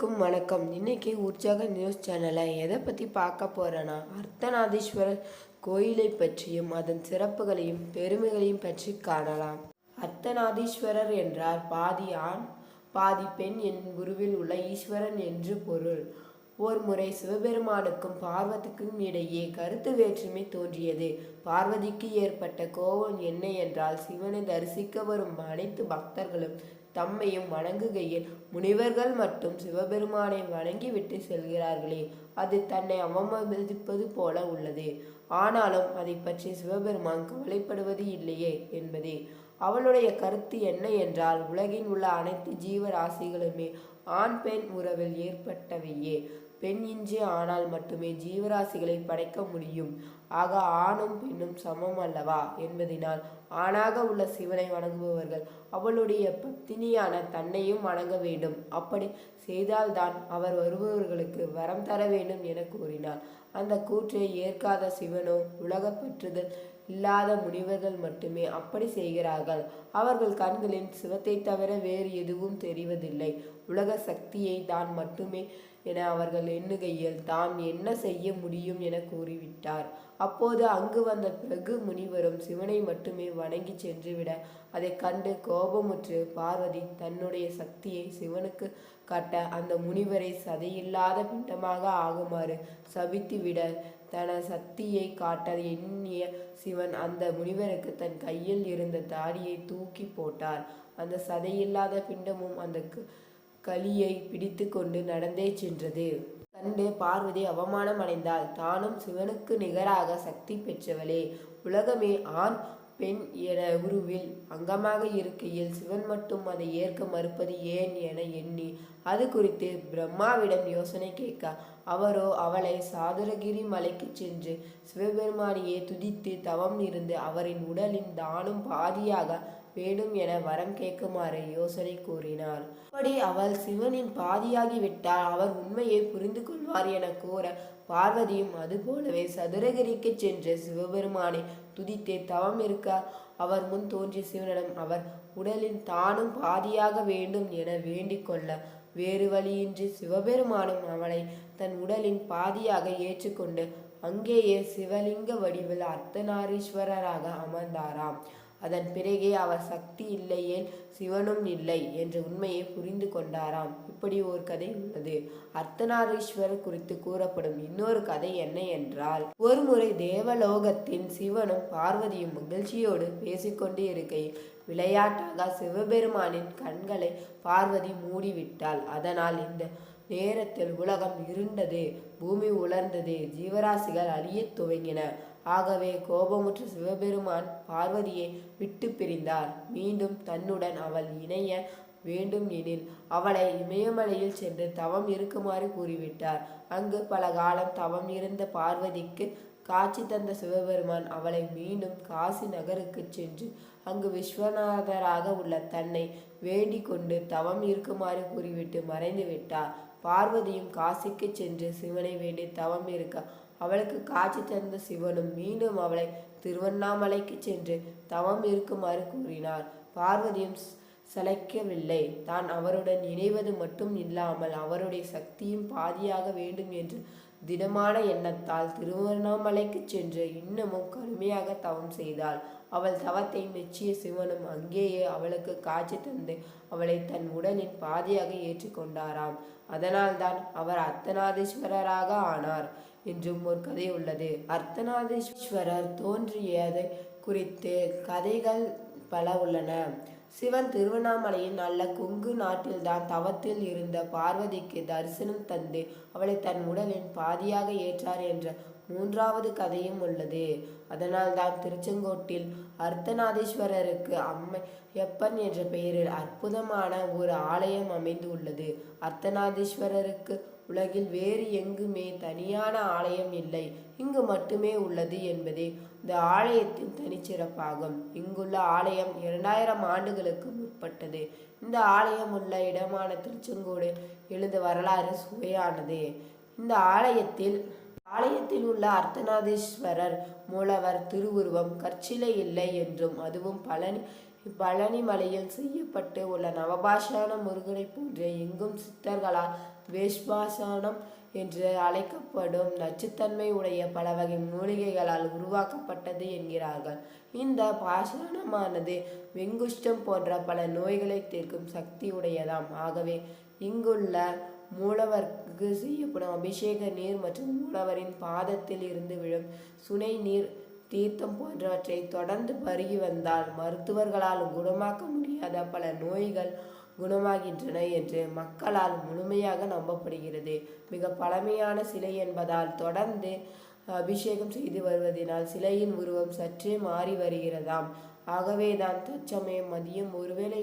அனைவருக்கும் வணக்கம். இன்னைக்கு உற்சாக நியூஸ் சேனலை எதை பற்றி பார்க்க போகிறேன்னா அர்த்தநாதீஸ்வரர் கோயிலை பற்றியும் அதன் சிறப்புகளையும் பெருமைகளையும் பற்றி காணலாம். அர்த்தநாதீஸ்வரர் என்றால் பாதி ஆண் பாதி பெண் என் குருவில் உள்ள ஈஸ்வரன் என்று பொருள். ஒரு முறை சிவபெருமானுக்கும் பார்வதிக்கும் இடையே கருத்து வேற்றுமை தோன்றியது. பார்வதிக்கு ஏற்பட்ட கோபம் என்ன என்றால் சிவனை தரிசிக்க வரும் அனைத்து பக்தர்களும் தம்மையும் வணங்குகையில் முனிவர்கள் மட்டும் சிவபெருமானை வணங்கிவிட்டு செல்கிறார்களே அது தன்னை அவமதிப்பது போல உள்ளது. ஆனாலும் அதை பற்றி சிவபெருமான் கவலைப்படுவது இல்லையே என்பதே. அவளுடைய கருத்து என்ன என்றால் உலகில் உள்ள அனைத்து ஜீவராசிகளுமே ஆண் பெண் உறவில் ஏற்பட்டவையே. பெண் இன்றி ஆனால் மட்டுமே ஜீவராசிகளை படைக்க முடியும். ஆக ஆணும் பெண்ணும் சமம் அல்லவா? என்பதினால் ஆணாக உள்ள சிவனை வணங்குபவர்கள் அவளுடைய பத்தினியான தன்னையும் வணங்க வேண்டும். அப்படி செய்தால்தான் அவர் வருபவர்களுக்கு வரம் தர வேண்டும் என கூறினார் அந்த கூற்றை ஏற்காத சிவனோ உலகப்பற்றுதல் இல்லாத முனிவர்கள் மட்டுமே அப்படி செய்கிறார்கள். அவர்கள் கண்களின் சிவத்தை தவிர வேறு எதுவும் தெரிவதில்லை. உலக சக்தியை தான் மட்டுமே என அவர்கள் எண்ணுகையில் தாம் என்ன செய்ய முடியும் என கூறிவிட்டார். அப்போது அங்கு வந்த பிரகு முனிவரும் சிவனை மட்டுமே வணங்கி சென்றுவிட அதை கண்டு கோபமுற்று பார்வதி தன்னுடைய சக்தியை சிவனுக்கு காட்ட அந்த முனிவரை சதையில்லாத பிண்டமாக ஆகுமாறு சபித்துவிட தன சக்தியை காட்ட எண்ணிய சிவன் அந்த முனிவருக்கு தன் கையில் இருந்த தாடியை தூக்கி போட்டார். அந்த சதையில்லாத பிண்டமும் அந்த கலியை பிடித்து கொண்டு நடந்தே சென்றது. கண்டு பார்வதி அவமானம் அடைந்தாள் தானும் சிவனுக்கு நிகராக சக்தி பெற்றவளே. உலகமே ஆண் பெண் என உருவில் அங்கமாக இருக்கையில் சிவன் மட்டும் அதை ஏற்க மறுப்பது ஏன் என எண்ணி அது குறித்து பிரம்மாவிடம் யோசனை கேட்க அவரோ அவளை சாதுரகிரி மலைக்கு சென்று சிவபெருமானியை துதித்து தவம் இருந்து அவரின் உடலின் தானும் பாதியாக வேண்டும் என வரம் கேட்குமாறு யோசனை கூறினார் அப்படி அவள் சிவனின் பாதியாகிவிட்டால் அவர் உண்மையை புரிந்து கொள்வார் என கூற பார்வதியும் அதுபோலவே சதுரகிரிக்கு சென்று சிவபெருமானை துதித்து தவம் இருக்க அவர் முன் தோன்றிய சிவனிடம் அவர் உடலின் தானும் பாதியாக வேண்டும் என வேண்டிக் கொள்ள வேறு வழியின்றி சிவபெருமானும் அவளை தன் உடலின் பாதியாக ஏற்றுக்கொண்டு அங்கேயே சிவலிங்க வடிவில் அர்த்தநாரீஸ்வரராக அமர்ந்தாராம். அதன் பிறகே அவர் சக்தி இல்லையேல் சிவனும் இல்லை என்ற உண்மையை புரிந்து கொண்டாராம். இப்படி ஒரு கதை உள்ளது. அர்த்தநாரீஸ்வரர் குறித்து கூறப்படும் இன்னொரு கதை என்ன என்றால் ஒருமுறை தேவலோகத்தின் சிவனும் பார்வதியும் மகிழ்ச்சியோடு பேசிக்கொண்டு இருக்கையில் விளையாட்டாக சிவபெருமானின் கண்களை பார்வதி மூடிவிட்டாள். அதனால் இந்த நேரத்தில் உலகம் இருண்டது பூமி உலர்ந்தது ஜீவராசிகள் அழியத் துவங்கின. ஆகவே கோபமுற்ற சிவபெருமான் பார்வதியை விட்டு பிரிந்தார். மீண்டும் தன்னுடன் அவள் இணைய வேண்டும் எனில் அவளை இமயமலையில் சென்று தவம் இருக்குமாறு கூறிவிட்டார். அங்கு பல காலம் தவம் இருந்த பார்வதிக்கு காட்சி தந்த சிவபெருமான் அவளை மீண்டும் காசி நகருக்கு சென்று அங்கு விஸ்வநாதராக உள்ள தன்னை வேண்டிக் கொண்டு தவம் இருக்குமாறு கூறிவிட்டு மறைந்து விட்டார் பார்வதியும் காசிக்கு சென்று சிவனை வேண்டி தவம் இருக்க அவளுக்கு காட்சி தந்த சிவனும் மீண்டும் அவளை திருவண்ணாமலைக்கு சென்று தவம் இருக்குமாறு கூறினார். பார்வதியும் ஸ்- சளைக்கவில்லை. தான் அவருடன் இணைவது மட்டும் இல்லாமல் அவருடைய சக்தியும் பாதியாக வேண்டும் என்று திடமான எண்ணத்தால் திருவண்ணாமலைக்கு சென்று இன்னமும் கடுமையாக தவம் செய்தாள். அவள் தவத்தை மெச்சிய சிவனும் அங்கேயே அவளுக்கு காட்சி தந்து அவளை தன் உடலின் பாதியாக ஏற்றுக்கொண்டாராம். அதனால்தான் அவர் அர்த்தநாதீஸ்வரராக ஆனார். என்றும் ஒரு கதை உள்ளது. அர்த்தநாதீஸ்வரர் தோன்றியதை குறித்து கதைகள் பல உள்ளன. சிவன் திருவண்ணாமலையின் நல்ல கொங்கு நாட்டில்தான் தவத்தில் இருந்த பார்வதிக்கு தரிசனம் தந்து அவளை தன் உடலின் பாதியாக ஏற்றார் என்ற மூன்றாவது கதையும் உள்ளது. அதனால்தான் திருச்செங்கோட்டில் அர்த்தநாதீஸ்வரருக்கு அம்மையப்பன் என்ற பெயரில் அற்புதமான ஒரு ஆலயம் அமைந்து உள்ளது அர்த்தநாதீஸ்வரருக்கு உலகில் வேறு எங்குமே தனியான ஆலயம் இல்லை. இங்கு மட்டுமே உள்ளது என்பதே இந்த ஆலயத்தின் தனிச்சிறப்பாகும். இங்குள்ள ஆலயம் இரண்டாயிரம் ஆண்டுகளுக்கு முற்பட்டது. இந்த ஆலயம் உள்ள இடமான திருச்செங்கோடு எழுத வரலாறு சுவையானது. இந்த ஆலயத்தில் ஆலயத்தில் உள்ள அர்த்தநாதீஸ்வரர் மூலவர் திருவுருவம் கற்சிலை இல்லை என்றும் அதுவும் பழனி பழனி மலையில் செய்யப்பட்டு உள்ள நவபாஷான முருகனை போன்ற எங்கும் சித்தர்களால் வேஷ்பாசானம் என்று அழைக்கப்படும் நச்சுத்தன்மை உடைய பல வகை மூலிகைகளால் உருவாக்கப்பட்டது என்கிறார்கள். இந்த பாசனமானது வெங்குஷ்டம் போன்ற பல நோய்களை தீர்க்கும் சக்தி உடையதாம். ஆகவே இங்குள்ள மூலவருக்கு செய்யப்படும் அபிஷேக நீர் மற்றும் மூலவரின் பாதத்தில் இருந்து விழும் சுனை நீர் தீர்த்தம் போன்றவற்றை தொடர்ந்து பருகி வந்தால் மருத்துவர்களால் குணமாக்க முடியாத பல நோய்கள் குணமாகின்றன என்று மக்களால் முழுமையாக நம்பப்படுகிறது. மிக பழமையான சிலை என்பதால் தொடர்ந்து அபிஷேகம் செய்து வருவதினால் சிலையின் உருவம் சற்றே மாறி வருகிறதாம். ஆகவேதான் தற்சமயம் மதியம் ஒருவேளை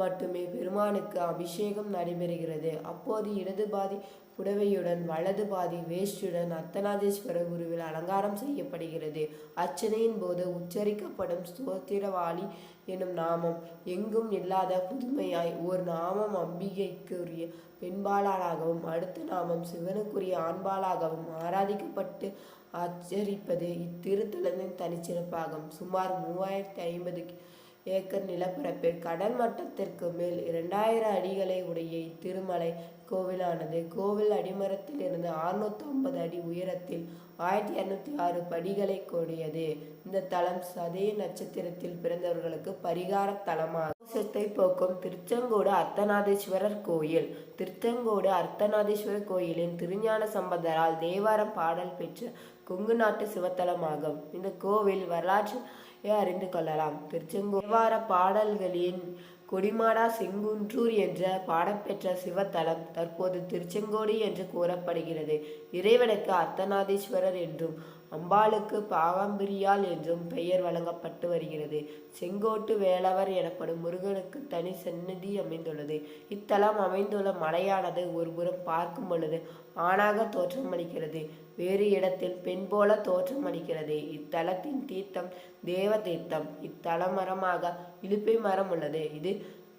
மட்டுமே பெருமானுக்கு அபிஷேகம் நடைபெறுகிறது. அப்போது இடது பாதி புடவையுடன் வலது பாதி வேஷ்டியுடன் அர்த்தநாதீஸ்வர குருவில் அலங்காரம் செய்யப்படுகிறது. அர்ச்சனையின் போது உச்சரிக்கப்படும் ஸ்தோத்திரவாளி எனும் நாமம் எங்கும் இல்லாத புதுமையாய் ஒரு நாமம் அம்பிகைக்குரிய பெண்பாளாகவும் அடுத்த நாமம் சிவனுக்குரிய ஆண்பாளாகவும் ஆராதிக்கப்பட்டு ஆச்சரிப்பது இத்திருத்தலத்தின் தனிச்சிறப்பாகும். சுமார் மூவாயிரத்தி ஐம்பது ஏக்கர் நிலப்பரப்பில் கடல் மட்டத்திற்கு மேல் இரண்டாயிரம் அடிகளை உடைய இத்திருமலை கோவிலானது. கோவில் அடிமரத்தில் இருந்து அறுநூத்தி ஐம்பது அடி உயரத்தில் ஆயிரத்தி இரநூத்தி ஆறு படிகளை கொடியது. இந்த தலம் சதய நட்சத்திரத்தில் பிறந்தவர்களுக்கு பரிகார தலமாகும் தோஷத்தை போக்கும் திருச்செங்கோடு அர்த்தநாதீஸ்வரர் கோயில். திருச்செங்கோடு அர்த்தநாதீஸ்வரர் கோயிலின் திருஞான சம்பந்தரால் தேவாரம் பாடல் பெற்ற கொங்கு நாட்டு சிவத்தலமாகும். இந்த கோவில் வரலாற்று அறிந்து கொள்ளலாம். திருச்செங்கோடு தேவார பாடல்களின் கொடிமாடா செங்குன்றூர் என்ற பாடப்பெற்ற சிவத்தலம் தற்போது திருச்செங்கோடு என்று கூறப்படுகிறது. இறைவனுக்கு அர்த்தநாதீஸ்வரர் என்றும் அம்பாளுக்கு பாவம்பிரியால் என்றும் பெயர் வழங்கப்பட்டு வருகிறது. செங்கோட்டு வேலவர் எனப்படும் முருகனுக்கு தனி சந்நிதி அமைந்துள்ளது. இத்தலம் அமைந்துள்ள மலையானது ஒருபுறம் பார்க்கும் பொழுது ஆணாக தோற்றமளிக்கிறது. வேறு இடத்தில் பெண் போல தோற்றமளிக்கிறது இத்தலத்தின் தீர்த்தம் தேவ தீர்த்தம். இத்தல மரமாக இலுப்பை மரம் உள்ளது. இது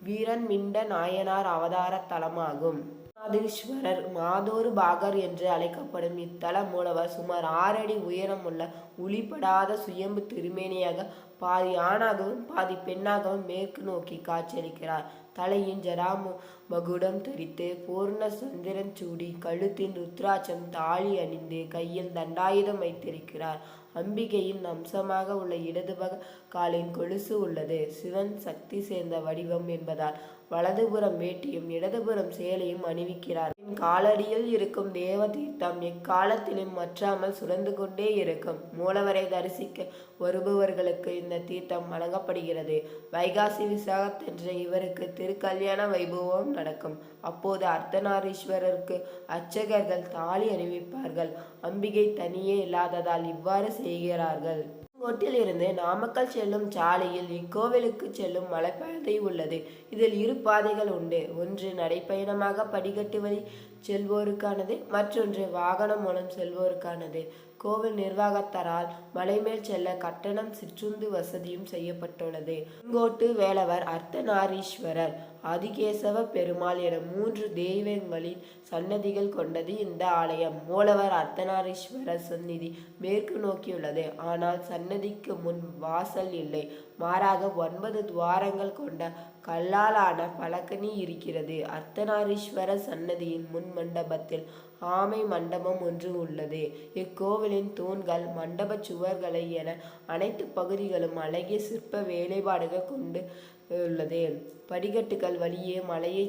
வீரன் மிண்ட நாயனார் அவதார தலமாகும். நாதீஸ்வரர் மாதோரு பாகர் என்று அழைக்கப்படும் இத்தல மூலவர் சுமார் ஆறடி உயரமுள்ள உளிப்படாத சுயம்பு திருமேனியாக பாதி ஆணாகவும் பாதி பெண்ணாகவும் மேற்கு நோக்கி காட்சியளிக்கிறார். தலையின் ஜராமு மகுடம் தரித்து பூர்ண சந்திரன் சூடி கழுத்தின் ருத்ராட்சம் தாலி அணிந்து கையில் தண்டாயுதம் வைத்திருக்கிறார். அம்பிகையின் அம்சமாக உள்ள இடதுபக காலின் கொலுசு உள்ளது. சிவன் சக்தி சேர்ந்த வடிவம் என்பதால் வலதுபுறம் வேட்டியும் இடதுபுறம் சேலையும் அணிவிக்கிறார். காலடியில் இருக்கும் தேவ தீர்த்தம் எக்காலத்திலும் மற்றாமல் சுரந்து கொண்டே இருக்கும். மூலவரை தரிசிக்க வருபவர்களுக்கு இந்த தீர்த்தம் வழங்கப்படுகிறது. வைகாசி விசாகத்தென்ற இவருக்கு திருக்கல்யாண வைபவம் நடக்கும். அப்போது அர்த்தநாரீஸ்வரருக்கு அர்ச்சகர்கள் தாலி அணிவிப்பார்கள். அம்பிகை தனியே இல்லாததால் இவ்வாறு செய்கிறார்கள். கோட்டில் இருந்து நாமக்கல் செல்லும் சாலையில் இக்கோவிலுக்கு செல்லும் மலைப்பாதை உள்ளது. இதில் இரு பாதைகள் உண்டு. ஒன்று நடைப்பயணமாக படிக்கட்டு வழி செல்வோருக்கானது மற்றொன்று வாகனம் மூலம் செல்வோருக்கானது. கோவில் நிர்வாகத்தாரால் மலைமேல் செல்ல கட்டணம் சிற்றுந்து வசதியும் செய்யப்பட்டுள்ளது. செங்கோட்டு வேலவர் அர்த்தநாரீஸ்வரர் அதிகேசவ பெருமாள் என மூன்று தெய்வங்களின் சன்னதிகள் கொண்டது இந்த ஆலயம். மூலவர் அர்த்தநாரீஸ்வரர் சந்நிதி மேற்கு நோக்கியுள்ளது. ஆனால் சன்னதிக்கு முன் வாசல் இல்லை. மாறாக ஒன்பது துவாரங்கள் கொண்ட கல்லாலான பலகனி இருக்கிறது. அர்த்தநாரீஸ்வர சன்னதியின் முன் மண்டபத்தில் ஆமை மண்டபம் ஒன்று உள்ளது. இக்கோவிலின் தூண்கள் மண்டப சுவர்களை என அனைத்து பகுதிகளும் அழகிய சிற்ப வேலைப்பாடுகள் கொண்டு உள்ளது. படிக்கட்டுகள் வழியே மலையை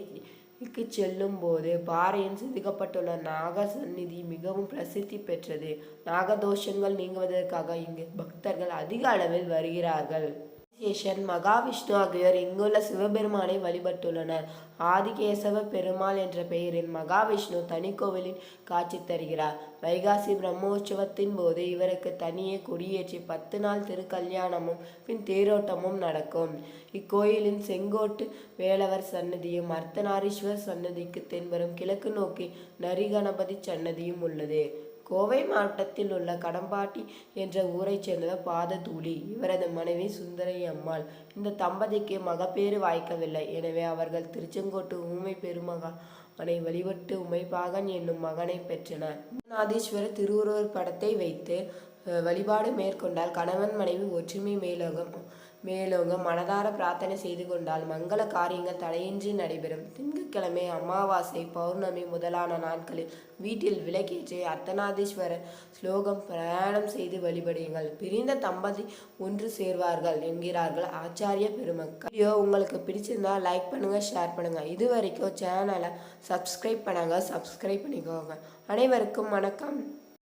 க்கு செல்லும் போது பாறையில் செதுக்கப்பட்டுள்ள நாக சந்நிதி மிகவும் பிரசித்தி பெற்றது. நாகதோஷங்கள் நீங்குவதற்காக இங்கு பக்தர்கள் அதிக அளவில் வருகிறார்கள். சேஷன் மகாவிஷ்ணு ஆகியோர் இங்குள்ள சிவபெருமானை வழிபட்டுள்ளனர். ஆதிகேசவ பெருமாள் என்ற பெயரில் மகாவிஷ்ணு தனிக்கோவிலில் காட்சி தருகிறார். வைகாசி பிரம்மோற்சவத்தின் போது இவருக்கு தனியே கொடியேற்றி பத்து நாள் திருக்கல்யாணமும் பின் தேரோட்டமும் நடக்கும். இக்கோயிலின் செங்கோட்டு வேலவர் சன்னதியும் அர்த்தநாரீஸ்வர் சன்னதிக்கு தென்புறம் கிழக்கு நோக்கி நரிகணபதி சன்னதியும் உள்ளது. கோவை மாவட்டத்தில் உள்ள கடம்பாட்டி என்ற ஊரைச் சேர்ந்த பாததூளி இவரது மனைவி சுந்தரி அம்மாள். இந்த தம்பதிக்கு மகப்பேறு வாய்க்கவில்லை. எனவே அவர்கள் திருச்செங்கோட்டு ஊமை பெருமகனை வழிபட்டு உமைபாகன் என்னும் மகனை பெற்றனர். நாதீஸ்வரர் திருவுருவர் படத்தை வைத்து வழிபாடு மேற்கொண்டால் கணவன் மனைவி ஒற்றுமை மேலோகம் மேலோங்க மனதார பிரார்த்தனை செய்து கொண்டால் மங்கள காரியங்கள் தடையின்றி நடைபெறும். திங்கட்கிழமை அமாவாசை பௌர்ணமி முதலான நாட்களில் வீட்டில் விளக்கேற்றி அர்த்தநாதீஸ்வரர் ஸ்லோகம் பிரயாணம் செய்து வழிபடுங்கள். பிரிந்த தம்பதி ஒன்று சேர்வார்கள் என்கிறார்கள் ஆச்சாரிய பெருமக்கள். வீடியோ உங்களுக்கு பிடிச்சிருந்தா லைக் பண்ணுங்க ஷேர் பண்ணுங்க. இது வரைக்கும் சேனலை சப்ஸ்கிரைப் பண்ணாங்க சப்ஸ்கிரைப் பண்ணிக்கோங்க. அனைவருக்கும் வணக்கம்.